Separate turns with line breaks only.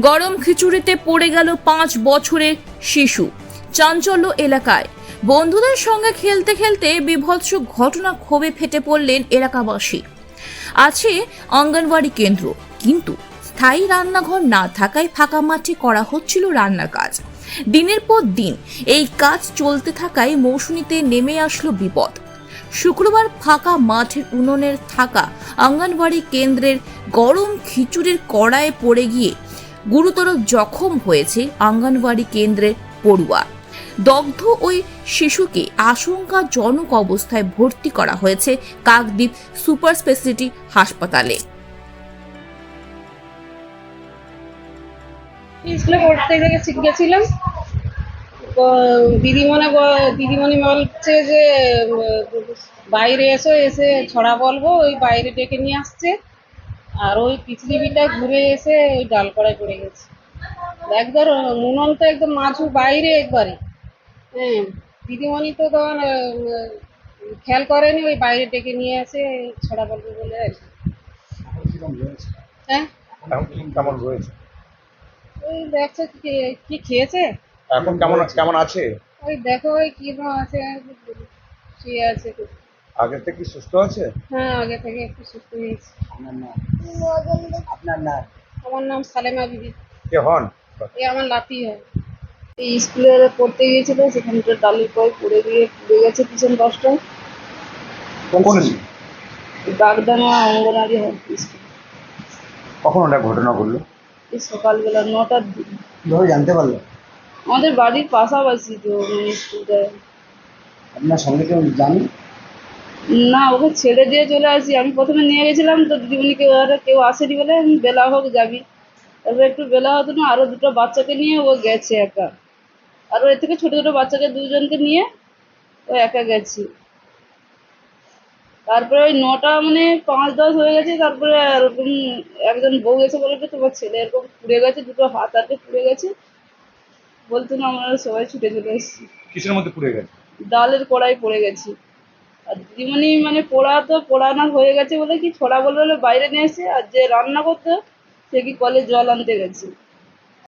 গরম খিচুড়িতে পড়ে গেল পাঁচ বছরের শিশু। চাঞ্চল্য এলাকায়। বন্ধুদের সঙ্গে খেলতে খেলতে বিভৎস ঘটনা ক্ষোভে ফেটে পড়লেন এলাকাবাসী। আছে অঙ্গনওয়াড়ি কেন্দ্র, কিন্তু স্থায়ী রান্নাঘর না থাকায় ফাঁকা মাঠে করা হচ্ছিল রান্নার কাজ। দিনের পর দিন এই কাজ চলতে থাকায় মৌসুমীতে নেমে আসলো বিপদ। শুক্রবার ফাঁকা মাঠের উনুনের থাকা অঙ্গনওয়াড়ি কেন্দ্রের গরম খিচুড়ির কড়ায় পড়ে গিয়ে গুরুতর জখম হয়েছে অঙ্গনওয়াড়ি কেন্দ্রের পড়ুয়া। দগ্ধ ওই শিশুকে আশঙ্কাজনক অবস্থায় ভর্তি করা হয়েছে কাকদ্বীপ সুপার স্পেশালিটি হাসপাতালে।
স্কুলে পড়তে গেছি গেছিলাম দিদিমণি দিদিমণি বলছে যে বাইরে এসো, এসে ছড়া বলব, ওই বাইরে ডেকে নিয়ে আসছে। আর ওই পিছলিবিটা ঘুরে এসে ওই ডাল কড়ায় পড়ে গেছে। একবার মুনন তো একদম মাছু বাইরে একবারে। হ্যাঁ দিদিমণি তো তখন খেয়াল করেনি ওই বাইরে ডেকে নিয়ে এসে ছড়া বলবে বলে আর কি। হ্যাঁ?
কি কেমন রয়েছে?
ওই দেখছ কি কি খেয়েছে?
এখন কেমন কেমন আছে?
ওই দেখো ওই কীরকম আছে শুয়ে আছে।
আগে থেকে কি সুস্থ আছে?
হ্যাঁ আগে থেকে একটু সুস্থ হয়েছে।
আপনার নাম? আপনার নাম?
আমার নাম সালেমা বিবি।
কে হন?
এই আমার লাতি হয়। এই স্কুলে পড়তে গিয়েছিল সেখানটা ডালের কয় পড়ে গিয়ে পুড়ে গেছে পিছন দশটায়
কোন
বাগদানা অঙ্গনারী স্কুল।
কখন ওটা ঘটনা ঘটলো?
এই সকালবেলা নটার দিকে।
কীভাবে জানতে পারল?
আমাদের বাড়ির পাশাপাশি তো মানে স্কুলটা।
আপনার সঙ্গে কেউ জানেন
না ওকে ছেড়ে দিয়ে চলে আসি। আমি প্রথমে নিয়ে গেছিলাম তো দিদিমণি কেউ আর কেউ আসেনি বলে আমি বেলা হোক যাবি। তারপরে একটু বেলা হতো না আরও দুটো বাচ্চাকে নিয়ে ও গেছে একা। আরও এর থেকে ছোট ছোট বাচ্চাকে দুজনকে নিয়ে ও একা গেছি। তারপরে ওই নটা মানে পাঁচ দশ হয়ে গেছে তারপরে এরকম একজন বউ এসে বলে যে তোমার ছেলে এরকম পুড়ে গেছে দুটো হাত হাতে পুড়ে গেছে। বলতো না আমরা সবাই ছুটে চলে এসেছি।
কিসের মধ্যে পুড়ে গেছে?
ডালের কড়াই পড়ে গেছে। আর দিদিমণি মানে পোড়া তো পোড়ানোর হয়ে গেছে বলে কি ছোড়া বলে বলে বাইরে নিয়ে এসে আর যে রান্না করতো সে কি কলে জল আনতে গেছে।